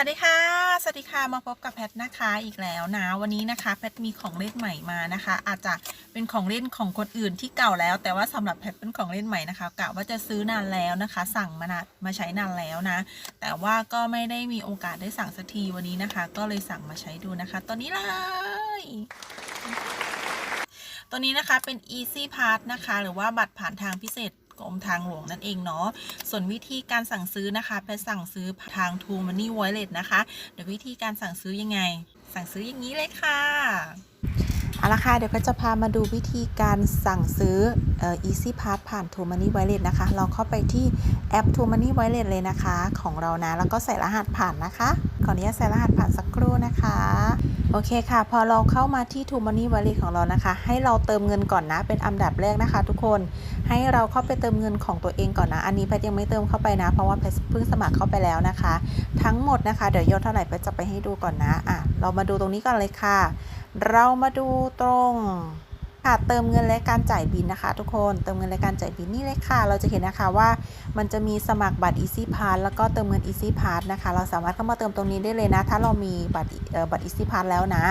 วัสดีค่ะ สวัสดีค่ะ มาพบกับแพทนะคะอีกแล้วนะ วันนี้นะคะ แพทมีของเล่นใหม่มานะคะ อาจจะเป็นของเล่นของคนอื่นที่เก่าแล้ว แต่ว่าสำหรับแพทเป็นของเล่นใหม่นะคะกะว่าจะซื้อนานแล้วนะคะ สั่งมานานมาใช้นานแล้วนะ แต่ว่าก็ไม่ได้มีโอกาสได้สั่งสักทีวันนี้นะคะ ก็เลยสั่งมาใช้ดูนะคะตัวนี้เลยตัวนี้นะคะเป็น Easy Pass นะคะ หรือว่าบัตรผ่านทางพิเศษ กรมทางหลวงนั่นเองเนาะส่วนวิธีการสั่งซื้อนะคะ ไปสั่งซื้อทาง True Money Wallet นะคะเดี๋ยววิธีการสั่งซื้อยังไง สั่งซื้ออย่างนี้เลยค่ะเอาละค่ะ เดี๋ยวก็จะพามาดูวิธีการสั่งซื้อเอ่อ Easy Pass ผ่าน True Money Wallet นะคะ เราเข้าไปที่แอป True Money Wallet เลยนะคะ ของเรานะ แล้วก็ใส่รหัสผ่านนะคะ ขออนุญาตใส่รหัสผ่านสักครู่นะคะ โอเคค่ะ พอเราเข้ามาที่ True Money Wallet ของเรานะคะ ให้เราเติมเงินก่อนนะ เป็นอันดับแรกนะคะ ทุกคน ให้เราเข้าไปเติมเงินของตัวเองก่อนนะ อันนี้แพทยังไม่เติมเข้าไปนะ เพราะว่าแพทเพิ่งสมัครเข้าไปแล้วนะคะ ทั้งหมดนะคะ เดี๋ยวยอดเท่าไหร่แพทจะไปให้ดูก่อนนะ อะ เรามาดูตรงนี้ก่อนเลยค่ะ เรามาดูตรง ค่ะ เติมเงินและการจ่ายบินนะคะ ทุกคน เติมเงินและการจ่ายบินนี่เลยค่ะ เราจะเห็นนะคะว่ามันจะมีสมัครบัตร Easy Pass แล้วก็เติมเงิน Easy Pass นะคะ เราสามารถเข้ามาเติมตรงนี้ได้เลยนะ ถ้าเรามีบัตรบัตร Easy Pass แล้วนะ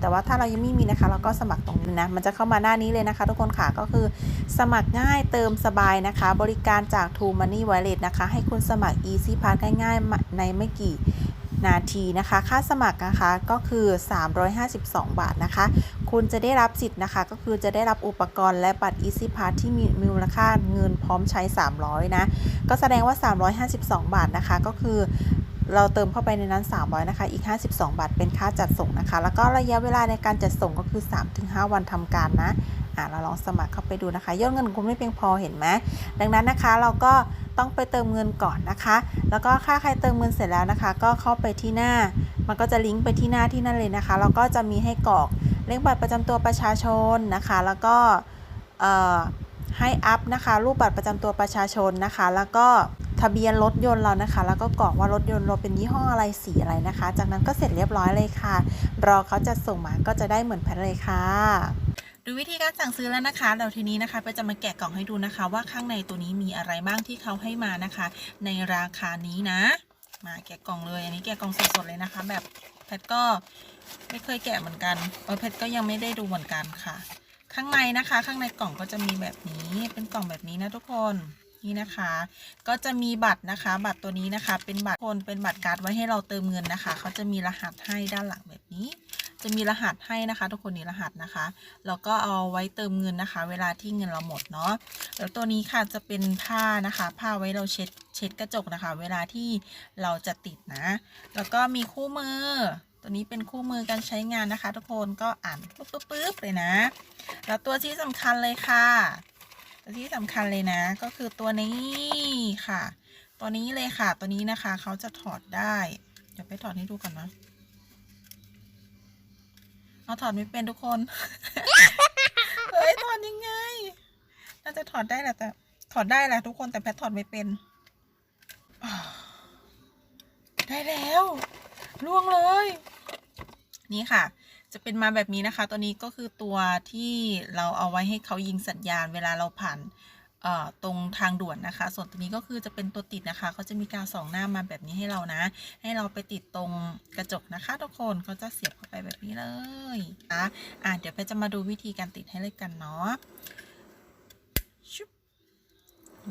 แต่ว่าถ้าเรายังไม่มีนะคะ เราก็สมัครตรงนี้นะ มันจะเข้ามาหน้านี้เลยนะคะ ทุกคนค่ะ ก็คือ สมัครง่าย เติมสบายนะคะ บริการจาก True Money Wallet นะคะ ให้คุณสมัคร Easy Pass ง่ายๆในไม่กี่ นาทีนะคะ ค่าสมัครนะคะก็คือ 352 บาทนะคะ คุณจะได้รับสิทธิ์นะคะ ก็คือจะได้รับอุปกรณ์และบัตร Easy Pass ที่มีมูลค่าเงินพร้อมใช้ 300 นะ ก็แสดงว่า 352 บาทนะคะ ก็คือเราเติมเข้าไปในนั้น 300 นะคะ อีก 52 บาทเป็นค่าจัดส่งนะคะ แล้วก็ระยะเวลาในการจัดส่งก็คือ 3-5 วันทำการนะ อะเราลองสมัครเข้าไปดูนะคะยอดเงินของคุณไม่เพียงพอเห็นไหมดังนั้นนะคะเราก็ต้องไปเติมเงินก่อนนะคะ แล้วก็ค่าใครเติมเงินเสร็จแล้วนะคะ ก็เข้าไปที่หน้า มันก็จะลิงก์ไปที่หน้าที่นั่นเลยนะคะแล้วก็จะมีให้กรอกเลขบัตรประจำตัวประชาชนนะคะ แล้วก็ให้อัพนะคะ รูปบัตรประจำตัวประชาชนนะคะ แล้วก็ทะเบียนรถยนต์เรานะคะ แล้วก็กรอกว่ารถยนต์เราเป็นยี่ห้ออะไรสีอะไรนะคะ จากนั้นก็เสร็จเรียบร้อยเลยค่ะ รอเขาจะส่งมาก็จะได้เหมือนแพทเลยค่ะ ดูวิธีการสั่งซื้อแล้วนะคะเดี๋ยวทีนี้นะคะก็จะมาแกะกล่องให้ดูนะคะ ว่าข้างในตัวนี้มีอะไรบ้างที่เขาให้มานะคะ ในราคานี้นะ มาแกะกล่องเลยอันนี้แกะกล่องสดๆเลยนะคะ แบบแพทก็ไม่เคยแกะเหมือนกันเออแพทก็ยังไม่ได้ดูเหมือนกันค่ะ ข้างในนะคะ ข้างในกล่องก็จะมีแบบนี้เป็นกล่องแบบนี้นะทุกคนนี่นะคะ ก็จะมีบัตรนะคะ บัตรตัวนี้นะคะ เป็นบัตรคนเป็นบัตรการ์ดไว้ให้เราเติมเงินนะคะ เขาจะมีรหัสให้ด้านหลังแบบนี้ จะมีรหัสให้นะคะ ทุกคนนี่รหัสนะคะ แล้วก็เอาไว้เติมเงินนะคะ เวลาที่เงินเราหมดเนาะแล้วตัวนี้ค่ะจะเป็นผ้านะคะ ผ้าไว้เราเช็ดเช็ดกระจกนะคะ เวลาที่เราจะติดนะ แล้วก็มีคู่มือ ตัวนี้เป็นคู่มือการใช้งานนะคะ ทุกคนก็อ่านปุ๊บปุ๊บปุ๊บเลยนะ แล้วตัวที่สำคัญเลยค่ะ ตัวที่สำคัญเลยนะ ก็คือตัวนี้ค่ะ ตัวนี้เลยค่ะ ตัวนี้นะคะเขาจะถอดได้ เดี๋ยวไปถอดให้ดูก่อนนะ เอาถอดไม่เป็นทุกคน เฮ้ยถอดยังไง น่าจะถอดได้แหละแต่ ถอดได้แหละทุกคนแต่แพทถอดไม่เป็นอ่าได้แล้วล่วงเลย นี่ค่ะ จะเป็นมาแบบนี้นะคะ ตัวนี้ก็คือตัวที่เราเอาไว้ให้เขายิงสัญญาณเวลาเราผ่านเอ่อ ตรงทางด่วนนะคะ ส่วนตัวนี้ก็คือจะเป็นตัวติดนะคะเขาจะมีการส่องหน้ามาแบบนี้ให้เรานะ ให้เราไปติดตรงกระจกนะคะทุกคนเขาจะเสียบเข้าไปแบบนี้เลยอะอะเดี๋ยวไปจะมาดูวิธีการติดให้เลยกันเนาะชุบ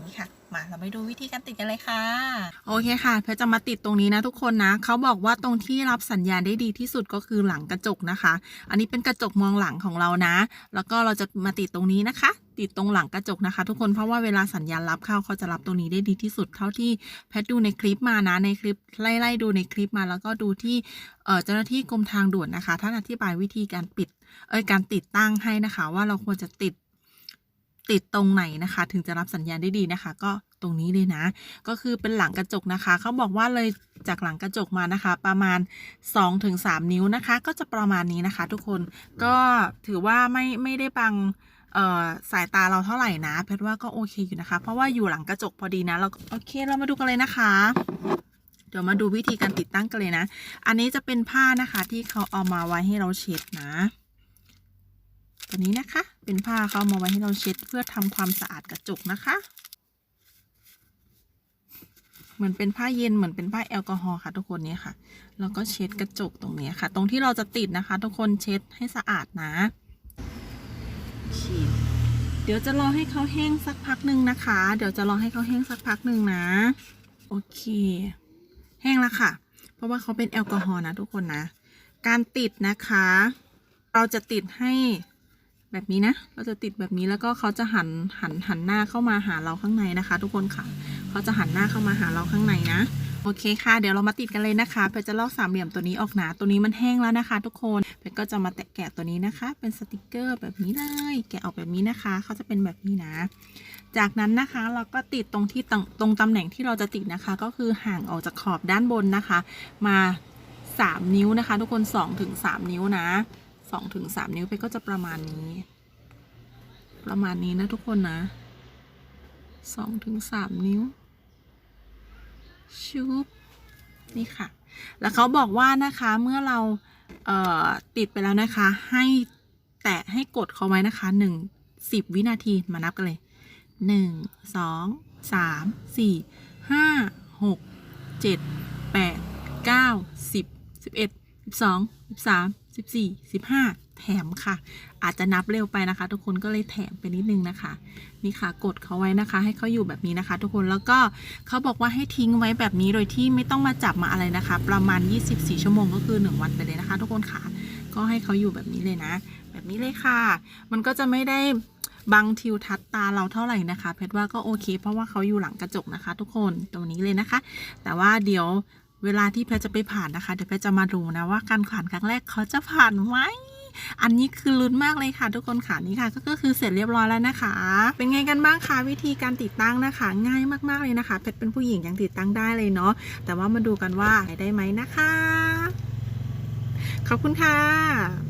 นี่ค่ะมาเราไปดูวิธีการติดกันเลยค่ะ โอเคค่ะเพชรจะมาติดตรงนี้นะทุกคนนะเขาบอกว่าตรงที่รับสัญญาณได้ดีที่สุดก็คือหลังกระจกนะคะ อันนี้เป็นกระจกมองหลังของเรานะ แล้วก็เราจะมาติดตรงนี้นะคะ ติดตรงหลังกระจกนะคะ ทุกคนเพราะว่าเวลาสัญญาณรับเข้าเขาจะรับตรงนี้ได้ดีที่สุดเท่าที่แพทดูในคลิปมานะในคลิปไล่ๆดูในคลิปมาแล้วก็ดูที่เจ้าหน้าที่กรมทางด่วนนะคะท่านอธิบายวิธีการปิดเอ้ยการติดตั้งให้นะคะ ว่าเราควรจะติดติดตรงไหนนะคะ ถึงจะรับสัญญาณได้ดีนะคะ ก็ตรงนี้เลยนะ ก็คือเป็นหลังกระจกนะคะ เขาบอกว่าเลยจากหลังกระจกมานะคะ ประมาณ 2-3 นิ้วนะคะ ก็จะประมาณนี้นะคะ ทุกคนก็ถือว่าไม่ไม่ได้บัง สายตาเราเท่าไหร่นะ เพชรว่าก็โอเคอยู่นะคะ เพราะว่าอยู่หลังกระจกพอดีนะเราโอเคเรามาดูกันเลยนะคะ เดี๋ยวมาดูวิธีการติดตั้งกันเลยนะ อันนี้จะเป็นผ้านะคะที่เขาเอามาไว้ให้เราเช็ดนะตัวนี้นะคะ เป็นผ้าเขาเอามาไว้ให้เราเช็ดเพื่อทำความสะอาดกระจกนะคะ เหมือนเป็นผ้าเย็นเหมือนเป็นผ้าแอลกอฮอล์ค่ะ ทุกคนนี่ยค่ะ แล้วก็เช็ดกระจกตรงนี้ค่ะ ตรงที่เราจะติดนะคะ ทุกคนเช็ดให้สะอาดนะ เดี๋ยวจะรอให้เขาแห้งสักพักหนึ่งนะคะ เดี๋ยวจะรอให้เขาแห้งสักพักหนึ่งนะ โอเค แห้งแล้วค่ะ เพราะว่าเขาเป็นแอลกอฮอล์นะทุกคนนะ การติดนะคะ เราจะติดให้ แบบนี้นะ เราจะติดแบบนี้แล้วก็เขาจะหันหันหันหน้าเข้ามาหาเราข้างในนะคะ ทุกคนค่ะ เขาจะหันหน้าเข้ามาหาเราข้างในนะ โอเคค่ะ เดี๋ยวเรามาติดกันเลยนะคะเพจะลอกสามเหลี่ยมตัวนี้ออกหนาตัวนี้มันแห้งแล้วนะคะ ทุกคนเพก็จะมาแตะแกะตัวนี้นะคะ เป็นสติกเกอร์แบบนี้เลย แกะออกแบบนี้นะคะ เขาจะเป็นแบบนี้นะ จากนั้นนะคะเราก็ติดตรงที่ตรงตรงตำแหน่งที่เราจะติดนะคะ ก็คือห่างออกจากขอบด้านบนนะคะ มา 3 นิ้วนะคะ ทุกคน2ถึง3นิ้วนะ 2ถึง3นิ้วเพชรก็จะประมาณนี้ ประมาณนี้นะทุกคนนะ2ถึง3นิ้ว ชุบ นี่ค่ะ แล้วเขาบอกว่านะคะเมื่อเราเติดไปแล้วนะคะ ให้แตะให้กดเขาไว้นะคะหนึ่งสิบวินาทีมานับกันเลยหนึ่งสองสามสี่ห้าหกเจ็ดแปดเก้าสิบสิบเอ็ดสิบสองสิบสาม สิบสี่สิบห้าแถมค่ะ อาจจะนับเร็วไปนะคะ ทุกคนก็เลยแถมไปนิดนึงนะคะ นี่ค่ะกดเขาไว้นะคะ ให้เขาอยู่แบบนี้นะคะ ทุกคนแล้วก็เขาบอกว่าให้ทิ้งไว้แบบนี้โดยที่ไม่ต้องมาจับมาอะไรนะคะ ประมาณ 24 ชั่วโมงก็คือ 1 วันไปเลยนะคะ ทุกคนค่ะ ก็ให้เขาอยู่แบบนี้เลยนะ แบบนี้เลยค่ะ มันก็จะไม่ได้บังทิวทัศน์ตาเราเท่าไหร่นะคะ เพชรว่าก็โอเค เพราะว่าเขาอยู่หลังกระจกนะคะ ทุกคนตรงนี้เลยนะคะ แต่ว่าเดี๋ยว เวลาที่แพทจะไปผ่านนะคะ เดี๋ยวแพทจะมาดูนะว่าการผ่านครั้งแรกเขาจะผ่านไหมอันนี้คือลุ้นมากเลยค่ะ ทุกคนค่ะนี่ค่ะก็ก็คือเสร็จเรียบร้อยแล้วนะคะ เป็นไงกันบ้างคะวิธีการติดตั้งนะคะ ง่ายมากๆเลยนะคะเพชรเป็นผู้หญิงยังติดตั้งได้เลยเนาะแต่ว่ามาดูกันว่าได้ไหมนะคะ ขอบคุณค่ะ